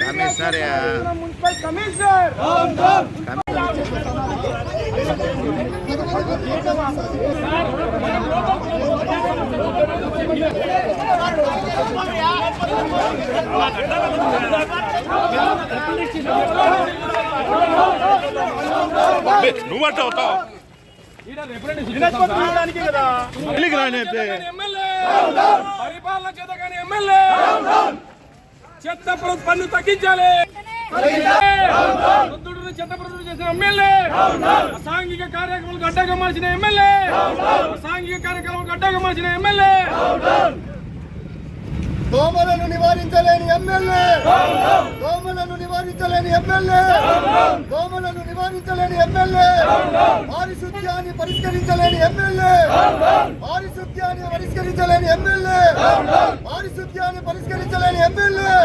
Commissioner. Municipal commissioner నువ్వు అట్ట అవుతావు పరిపాలన చేత కానీ ఎమ్మెల్యే. చెత్త పన్ను తగ్గించాలి. చెత్త ప్రజలు చేసిన ఎమ్మెల్యే. సాంఘిక కార్యక్రమాలకు అడ్డగా మార్చిన ఎమ్మెల్యే. సాంఘిక కార్యక్రమాలకు అడ్డగా మార్చిన ఎమ్మెల్యే. దోమలను నివారించలేని ఎమ్మెల్యే. దోమలను నివారించలేని ఎమ్మెల్యే. దోమలను నివారించలేని ఎమ్మెల్యే. పారిశుద్ధ్యాన్ని పరిష్కరించలేని ఎమ్మెల్యే. పారిశుద్ధ్యాన్ని పరిష్కరించలేని ఎమ్మెల్యే. పారిశుద్ధ్యాన్ని పరిష్కరించలేని ఎమ్మెల్యే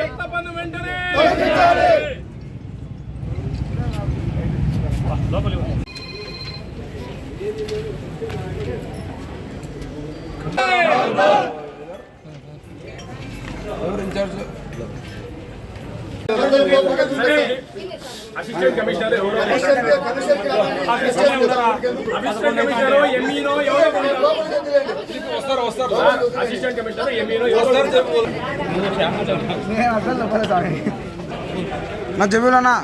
చెత్త పన్ను వెంటనే తొలగించాలి. అసిస్టెంట్ కమిషనర్ ఎవరో అసిస్టెంట్ కమిషనర్ ఎంఈనో ఎవరో? వస్తారు వస్తారు. అసిస్టెంట్ కమిషనర్ ఎంఈనో ఎవరో నా చెవిలోనా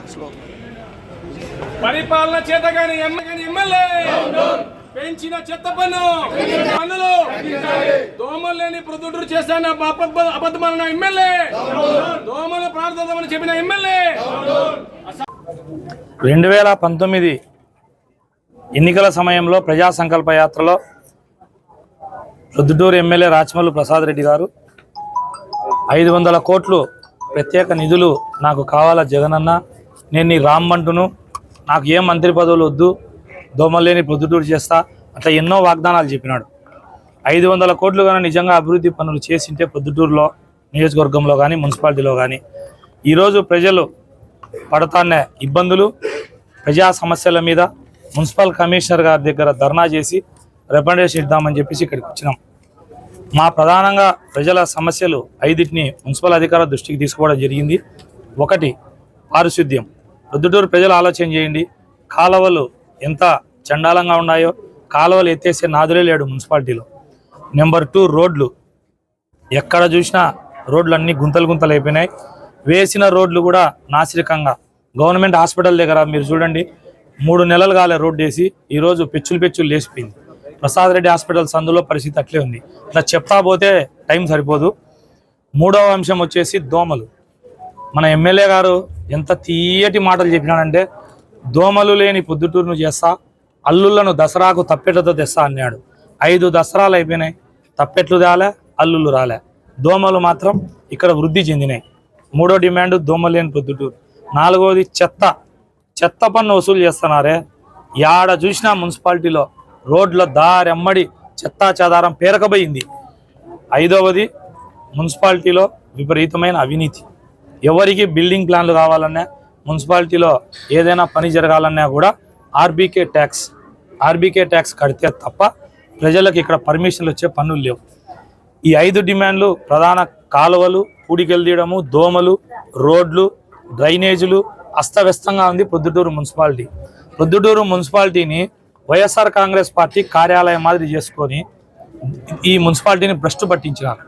పరిపాలన చేత కానీ ఎమ్మెల్యే పెంచిన చెత్త పన్ను పన్నులు దోమలు లేని ప్రొద్దుటూరు చేశాన అబద్ధమైన ఎమ్మెల్యే. దోమలు ప్రార్థమని చెప్పిన ఎమ్మెల్యే. రెండు వేల పంతొమ్మిది ఎన్నికల సమయంలో ప్రజా సంకల్ప యాత్రలో ప్రొద్దుటూరు ఎమ్మెల్యే రాచమల్లు ప్రసాద్ రెడ్డి గారు ఐదు వందల కోట్లు ప్రత్యేక నిధులు నాకు కావాలా జగనన్న? నేను నీ రామ్మంటును నాకు ఏం మంత్రి పదవులు వద్దు దోమలేని ప్రొద్దుటూరు చేస్తా అట్లా ఎన్నో వాగ్దానాలు చెప్పినాడు. ఐదు వందల కోట్లు కానీ నిజంగా అభివృద్ధి పనులు చేసింటే పొద్దుటూరులో నియోజకవర్గంలో కానీ మున్సిపాలిటీలో కానీ. ఈరోజు ప్రజలు పడతానే ఇబ్బందులు ప్రజా సమస్యల మీద మున్సిపల్ కమిషనర్ గారి దగ్గర ధర్నా చేసి రికమెండేషన్ ఇద్దామని చెప్పేసి ఇక్కడికి వచ్చినాం. మా ప్రధానంగా ప్రజల సమస్యలు ఐదింటిని మున్సిపల్ అధికారుల దృష్టికి తీసుకోవడం జరిగింది. ఒకటి పారిశుద్ధ్యం. ప్రొద్దుటూరు ప్రజలు ఆలోచన చేయండి. కాలువలు ఎంత చండాలంగా ఉన్నాయో కాలువలు ఎత్తేసే నాదులే లేడు మున్సిపాలిటీలో. నెంబర్ టూ రోడ్లు. ఎక్కడ చూసినా రోడ్లు అన్నీ గుంతలు గుంతలు అయిపోయినాయి. వేసిన రోడ్లు కూడా నాసిరకంగా. గవర్నమెంట్ హాస్పిటల్ దగ్గర మీరు చూడండి మూడు నెలలు కాలే రోడ్డు వేసి ఈరోజు పెచ్చులు పెచ్చులు లేచిపోయింది. ప్రసాద్ రెడ్డి హాస్పిటల్ సందులో పరిస్థితి అట్లే ఉంది. ఇట్లా చెప్తా పోతే టైం సరిపోదు. మూడవ అంశం వచ్చేసి దోమలు. మన ఎమ్మెల్యే గారు ఎంత తీయటి మాటలు చెప్పినాడంటే దోమలు లేని పొద్దుటూరును చేస్తా అల్లులను దసరాకు తప్పెటతో తెస్తా అన్నాడు. ఐదు దసరాలు అయిపోయినాయి తప్పెట్లు రాలే అల్లుళ్ళు రాలే. దోమలు మాత్రం ఇక్కడ వృద్ధి చెందినాయి. మూడో డిమాండ్ దోమలు లేని పొద్దుటూరు. నాలుగోది చెత్త. చెత్త పన్ను వసూలు చేస్తున్నారే. యాడ చూసినా మున్సిపాలిటీలో రోడ్ల దారెమ్మడి చెత్తా చెదారం పేరకబోయింది. ఐదవది మున్సిపాలిటీలో విపరీతమైన అవినీతి. ఎవరికి బిల్డింగ్ ప్లాన్లు కావాలన్నా మున్సిపాలిటీలో ఏదైనా పని జరగాలన్నా కూడా ఆర్బీకే ట్యాక్స్ ఆర్బీకే ట్యాక్స్ కడితే తప్ప ప్రజలకు ఇక్కడ పర్మిషన్లు వచ్చే పనులు లేవు. ఈ ఐదు డిమాండ్లు ప్రధాన కాలువలు పూడికెలు తీయడము దోమలు రోడ్లు డ్రైనేజీలు అస్తవ్యస్తంగా ఉంది పొద్దుటూరు మున్సిపాలిటీ. పొద్దుటూరు మున్సిపాలిటీని వైఎస్ఆర్ కాంగ్రెస్ పార్టీ కార్యాలయం మాదిరి చేసుకొని ఈ మున్సిపాలిటీని భ్రష్టు పట్టించినారు.